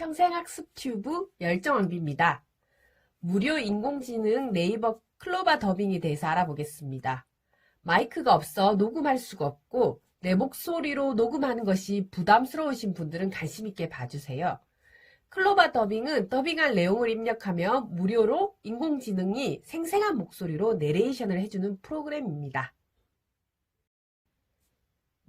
평생학습 튜브 열정왕비입니다. 무료 인공지능 네이버 클로바 더빙에 대해서 알아보겠습니다. 마이크가 없어 녹음할 수가 없고 내 목소리로 녹음하는 것이 부담스러우신 분들은 관심 있게 봐주세요. 클로바 더빙은 더빙한 내용을 입력하며 무료로 인공지능이 생생한 목소리로 내레이션을 해주는 프로그램입니다.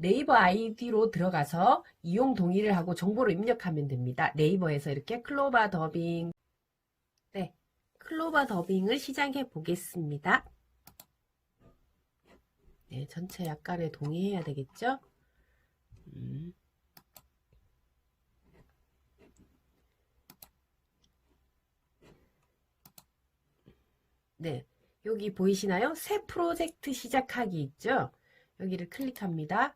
네이버 아이디로 들어가서 이용 동의를 하고 정보를 입력하면 됩니다. 네이버에서 이렇게 클로바 더빙, 네, 클로바 더빙을 시작해 보겠습니다. 네, 전체 약간의 동의해야 되겠죠? 음. 네, 여기 보이시나요? 새 프로젝트 시작하기 있죠? 여기를 클릭합니다.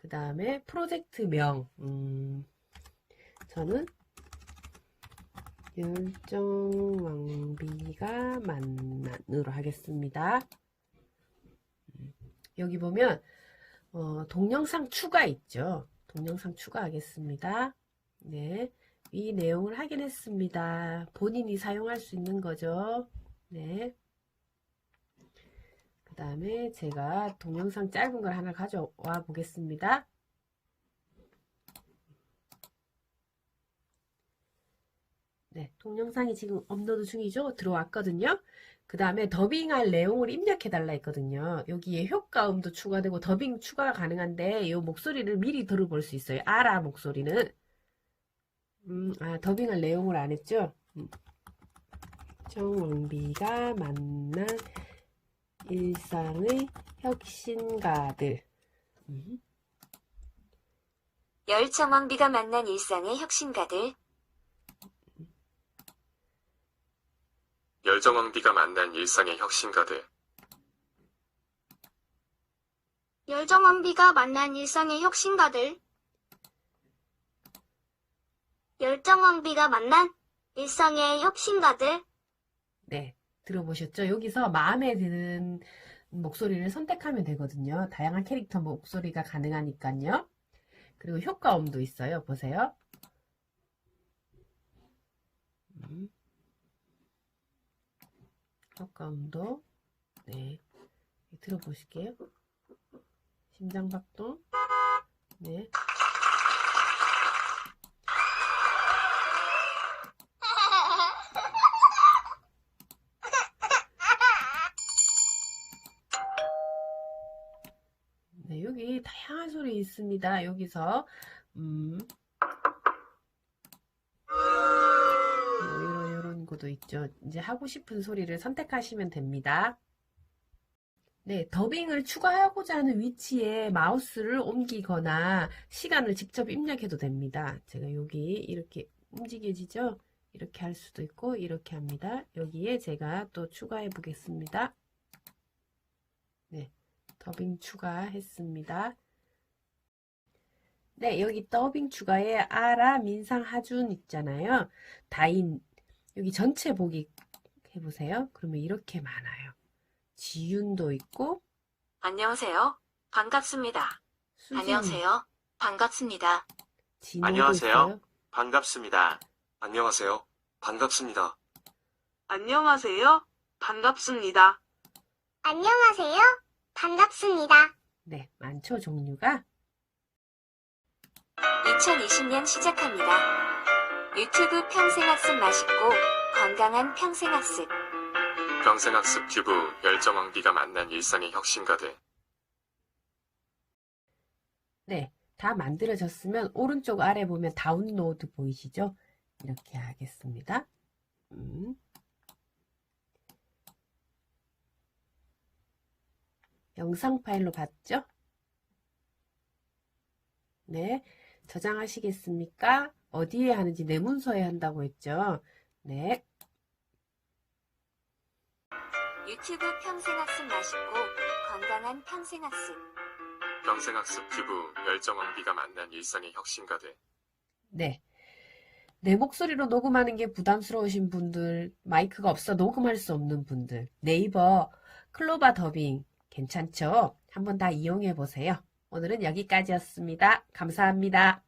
그 다음에 프로젝트명, 음, 저는 열정왕비가 만난으로 하겠습니다. 음, 여기 보면 어, 동영상 추가 있죠. 동영상 추가하겠습니다. 네, 이 내용을 확인했습니다. 본인이 사용할 수 있는 거죠. 네. 그 다음에 제가 동영상 짧은 걸 하나 가져와 보겠습니다. 네, 동영상이 지금 업로드 중이죠? 들어왔거든요. 그 다음에 더빙할 내용을 입력해달라 했거든요. 여기에 효과음도 추가되고 더빙 추가가 가능한데 이 목소리를 미리 들어볼 수 있어요. 알아 목소리는. 음, 아, 더빙할 내용을 안 했죠? 음. 정원비가 만난 일상의 혁신가들. 음. 열정왕비가 만난 일상의 혁신가들, 열정왕비가 만난 일상의 혁신가들. 열정왕비가 만난 일상의 혁신가들. 열정왕비가 만난 일상의 혁신가들. 네, 들어보셨죠? 여기서 마음에 드는 목소리를 선택하면 되거든요. 다양한 캐릭터 목소리가 가능하니까요. 그리고 효과음도 있어요. 보세요. 음. 효과음도 네 들어보실게요. 심장박동 네 네, 여기 다양한 소리 있습니다. 여기서 음, 뭐 이런 것도 있죠. 이제 하고 싶은 소리를 선택하시면 됩니다. 네, 더빙을 추가하고자 하는 위치에 마우스를 옮기거나 시간을 직접 입력해도 됩니다. 제가 여기 이렇게 움직여지죠? 이렇게 할 수도 있고 이렇게 합니다. 여기에 제가 또 추가해 보겠습니다. 네, 더빙 추가했습니다. 네, 여기 더빙 추가에 아라, 민상, 하준 있잖아요. 다인, 여기 전체 보기 해보세요. 그러면 이렇게 많아요. 지윤도 있고, 안녕하세요. 반갑습니다. 수진, 안녕하세요. 반갑습니다. 진호도 안녕하세요. 있어요. 반갑습니다. 안녕하세요. 반갑습니다. 안녕하세요. 반갑습니다. 안녕하세요. 반갑습니다. 네, 많죠, 종류가. 2020년 시작합니다. 유튜브 평생학습 맛있고 건강한 평생학습. 평생학습 튜브 열정왕비가 만난 일상의 혁신가들. 네, 다 만들어졌으면 오른쪽 아래 보면 다운로드 보이시죠? 이렇게 하겠습니다. 음. 영상 파일로 봤죠? 네, 저장하시겠습니까? 어디에 하는지 내 문서에 한다고 했죠? 네, 유튜브 평생학습 맛있고 건강한 평생학습. 평생학습 튜브 열정왕비가 만난 일상의 혁신가들. 네. 내 목소리로 녹음하는 게 부담스러우신 분들, 마이크가 없어 녹음할 수 없는 분들, 네이버 클로바 더빙 괜찮죠? 한번 다 이용해 보세요. 오늘은 여기까지였습니다. 감사합니다.